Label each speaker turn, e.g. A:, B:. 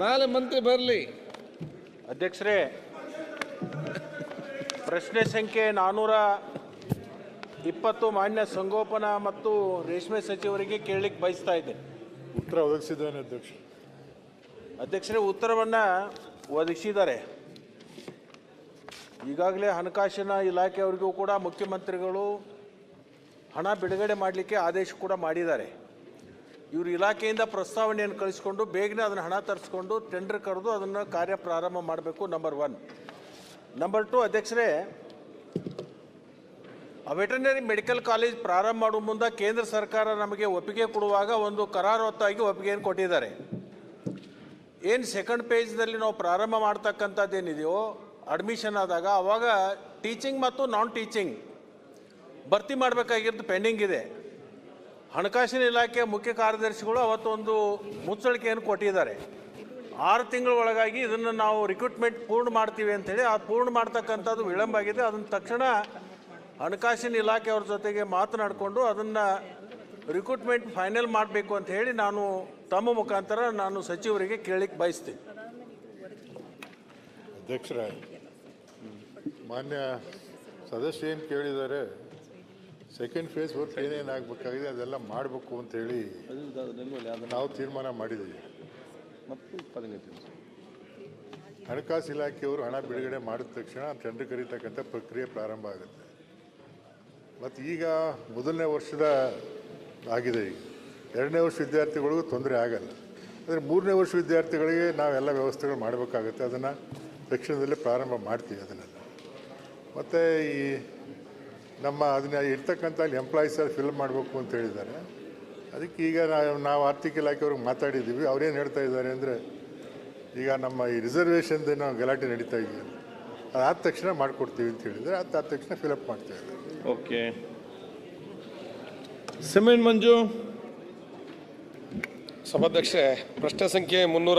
A: ನಾಳೆ ಮಂತ್ರಿ ಬರಲಿ.
B: ಅಧ್ಯಕ್ಷರೇ ಪ್ರಶ್ನೆ ಸಂಖ್ಯೆ ನಾನ್ನೂರ ಇಪ್ಪತ್ತು ಮಾನ್ಯ ಸಂಗೋಪನಾ ಮತ್ತು ರೇಷ್ಮೆ ಸಚಿವರಿಗೆ ಕೇಳಲಿಕ್ಕೆ ಬಯಸ್ತಾ ಇದ್ದೆ.
C: ಉತ್ತರ ಒದಗಿಸಿದ್ದೇನೆ ಅಧ್ಯಕ್ಷ.
B: ಅಧ್ಯಕ್ಷರೇ ಉತ್ತರವನ್ನು ಒದಗಿಸಿದ್ದಾರೆ. ಈಗಾಗಲೇ ಹಣಕಾಸಿನ ಇಲಾಖೆಯವರಿಗೂ ಕೂಡ ಮುಖ್ಯಮಂತ್ರಿಗಳು ಹಣ ಬಿಡುಗಡೆ ಮಾಡಲಿಕ್ಕೆ ಆದೇಶ ಕೂಡ ಮಾಡಿದ್ದಾರೆ. ಇವರು ಇಲಾಖೆಯಿಂದ ಪ್ರಸ್ತಾವನೆಯನ್ನು ಕಳಿಸ್ಕೊಂಡು ಬೇಗನೆ ಅದನ್ನು ಹಣ ತರಿಸ್ಕೊಂಡು ಟೆಂಡರ್ ಕರೆದು ಅದನ್ನು ಕಾರ್ಯ ಪ್ರಾರಂಭ ಮಾಡಬೇಕು ನಂಬರ್ ಒನ್ ನಂಬರ್ ಟು ಅಧ್ಯಕ್ಷರೇ ವೆಟರ್ನರಿ ಮೆಡಿಕಲ್ ಕಾಲೇಜ್ ಪ್ರಾರಂಭ ಮಾಡುವ ಮುಂದೆ ಕೇಂದ್ರ ಸರ್ಕಾರ ನಮಗೆ ಒಪ್ಪಿಗೆ ಕೊಡುವಾಗ ಒಂದು ಕರಾರುವತ್ತಾಗಿ ಒಪ್ಪಿಗೆಯನ್ನು ಕೊಟ್ಟಿದ್ದಾರೆ. ಏನು ಸೆಕೆಂಡ್ ಪೇಜ್ನಲ್ಲಿ ನಾವು ಪ್ರಾರಂಭ ಮಾಡ್ತಕ್ಕಂಥದ್ದೇನಿದೆಯೋ ಅಡ್ಮಿಷನ್ ಆದಾಗ ಅವಾಗ ಟೀಚಿಂಗ್ ಮತ್ತು ನಾನ್ ಟೀಚಿಂಗ್ ಭರ್ತಿ ಮಾಡಬೇಕಾಗಿರೋದು ಪೆಂಡಿಂಗ್ ಇದೆ. ಹಣಕಾಸಿನ ಇಲಾಖೆ ಮುಖ್ಯ ಕಾರ್ಯದರ್ಶಿಗಳು ಅವತ್ತೊಂದು ಮುಚ್ಚಳಿಕೆಯನ್ನು ಕೊಟ್ಟಿದ್ದಾರೆ. ಆರು ತಿಂಗಳ ಒಳಗಾಗಿ ಇದನ್ನು ನಾವು ರಿಕ್ರೂಟ್ಮೆಂಟ್ ಪೂರ್ಣ ಮಾಡ್ತೀವಿ ಅಂತೇಳಿ ಆ ಪೂರ್ಣ ಮಾಡ್ತಕ್ಕಂಥದ್ದು ವಿಳಂಬ ಆಗಿದೆ. ಅದನ್ನು ತಕ್ಷಣ ಹಣಕಾಸಿನ ಇಲಾಖೆಯವ್ರ ಜೊತೆಗೆ ಮಾತನಾಡಿಕೊಂಡು ಅದನ್ನು ರಿಕ್ರೂಟ್ಮೆಂಟ್ ಫೈನಲ್ ಮಾಡಬೇಕು ಅಂತ ಹೇಳಿ ನಾನು ತಮ್ಮ ಮುಖಾಂತರ ನಾನು ಸಚಿವರಿಗೆ ಕೇಳಲಿಕ್ಕೆ ಬಯಸ್ತೀನಿ.
C: ಅಧ್ಯಕ್ಷರ, ಮಾನ್ಯ ಸದಸ್ಯ ಏನು ಕೇಳಿದ್ದಾರೆ? ಸೆಕೆಂಡ್ ಫೇಸ್ ವರ್ಕ್ ಏನೇನು ಆಗಬೇಕಾಗಿದೆ ಅದೆಲ್ಲ ಮಾಡಬೇಕು ಅಂತ ಹೇಳಿ ನಾವು ತೀರ್ಮಾನ ಮಾಡಿದ್ದೀವಿ ಹಣಕಾಸು ಇಲಾಖೆಯವರು ಹಣ ಬಿಡುಗಡೆ ಮಾಡಿದ ತಕ್ಷಣ ಟೆಂಡರ್ ಕರೀತಕ್ಕಂಥ ಪ್ರಕ್ರಿಯೆ ಪ್ರಾರಂಭ ಆಗುತ್ತೆ. ಮತ್ತು ಈಗ ಮೊದಲನೇ ವರ್ಷದ ಆಗಿದೆ ಈಗ. ಎರಡನೇ ವರ್ಷ ವಿದ್ಯಾರ್ಥಿಗಳಿಗೂ ತೊಂದರೆ ಆಗಲ್ಲ. ಆದರೆ ಮೂರನೇ ವರ್ಷ ವಿದ್ಯಾರ್ಥಿಗಳಿಗೆ ನಾವೆಲ್ಲ ವ್ಯವಸ್ಥೆಗಳು ಮಾಡಬೇಕಾಗುತ್ತೆ. ಅದನ್ನು ತಕ್ಷಣದಲ್ಲೇ ಪ್ರಾರಂಭ ಮಾಡ್ತೀವಿ ಅದನ್ನೆಲ್ಲ ಮತ್ತು ಈ ನಮ್ಮ ಅದನ್ನ ಇರ್ತಕ್ಕಂಥ ಅಲ್ಲಿ ಎಂಪ್ಲಾಯೀಸ್ ಫಿಲ್ ಮಾಡಬೇಕು ಅಂತ ಹೇಳಿದ್ದಾರೆ. ಅದಕ್ಕೆ ಈಗ ನಾವು ನಾವು ಆರ್ಥಿಕ ಇಲಾಖೆಯವ್ರಿಗೆ ಮಾತಾಡಿದ್ದೀವಿ. ಅವ್ರೇನು ಹೇಳ್ತಾ ಇದ್ದಾರೆ ಅಂದರೆ ಈಗ ನಮ್ಮ ಈ ರಿಸರ್ವೇಷನ್ದೇನೋ ಗಲಾಟೆ ನಡೀತಾ ಇದೆಯಲ್ಲ ಅದಾದ ತಕ್ಷಣ ಮಾಡಿಕೊಡ್ತೀವಿ ಅಂತ ಹೇಳಿದರೆ ಅದಾದ ತಕ್ಷಣ ಫಿಲಪ್ ಮಾಡ್ತಾ ಇದ್ದಾರೆ.
A: ಓಕೆ. ಸಿಮೆಂಟ್ ಮಂಜು.
D: ಸಭಾಧ್ಯಕ್ಷೆ ಪ್ರಶ್ನೆ ಸಂಖ್ಯೆ ಮುನ್ನೂರ